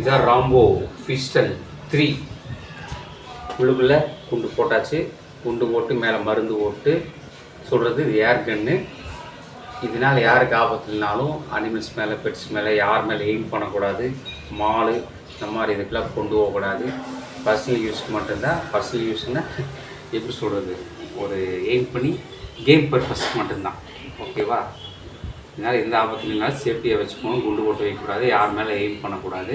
இதான் Rambo pistol three. உள்ளுக்குள்ளே குண்டு போட்டாச்சு. குண்டு போட்டு மேலே மருந்து போட்டு சொல்கிறது இது ஏர் கன்னு. இதனால் யாருக்கு ஆபத்து இல்லைனாலும் அனிமல்ஸ் மேலே பெட்ஸ் மேலே யார் மேலே எய்ம் பண்ணக்கூடாது. மாலு இந்த மாதிரி இதுக்கெல்லாம் கொண்டு போகக்கூடாது. பர்சனல் யூஸ்க்கு மட்டும்தான். பர்சனல் யூஸ்னால் எப்படி சொல்கிறது ஒரு எய்ம் பண்ணி கேம் பர்பஸ்க்கு மட்டும்தான். ஓகேவா இதனால் எந்த ஆபத்து இல்லைனாலும் சேஃப்டியாக வச்சுக்கணும் குண்டு போட்டு வைக்கக்கூடாது. யார் மேலே எய்ம் பண்ணக்கூடாது.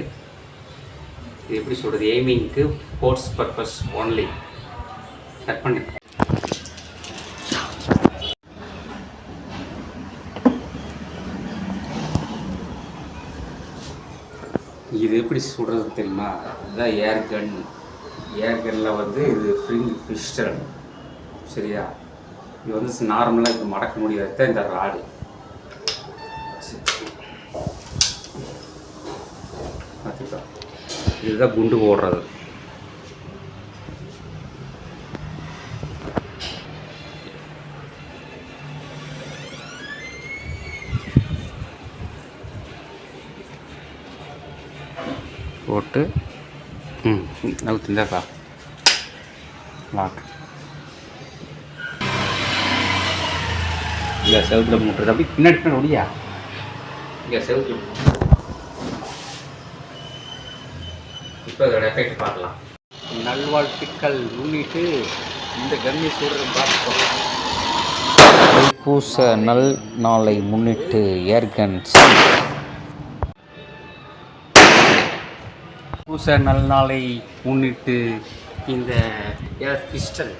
இது எப்படி சொல்கிறது எய்மிங்க்கு ஸ்போர்ட்ஸ் பர்பஸ் ஒன்லி கட் பண்ணு இது எப்படி சுடுறது தெரியுமா? இதுதான் ஏர் கன் ஏர் கன்னில் வந்து இது ஃப்ரிங் பிஸ்டல் சரியா? இது வந்து நார்மலாக இது மடக்க முடியாது தான் இந்த ராடு பார்த்துக்கலாம் இதுதான் குண்டு போடுறது. போட்டு ம் நவுத்திந்தாக்கா லாக் இல்லை செவுத்தில் மூட்டுறது. அப்படி பின்னாடி பின்னாடி ஒடியா இங்கே செவத்தில் இப்போ அதோட எஃபெக்ட் பார்க்கலாம். நல்வாழ்த்துக்கள். முன்னிட்டு இந்த கம்மி சுடுறது பார்த்துக்கோ தைப்பூச நல் நாளை முன்னிட்டு ஏர்கன்ஸ் பூச நல்நாளை முன்னிட்டு இந்த ஏர் பிஸ்டல்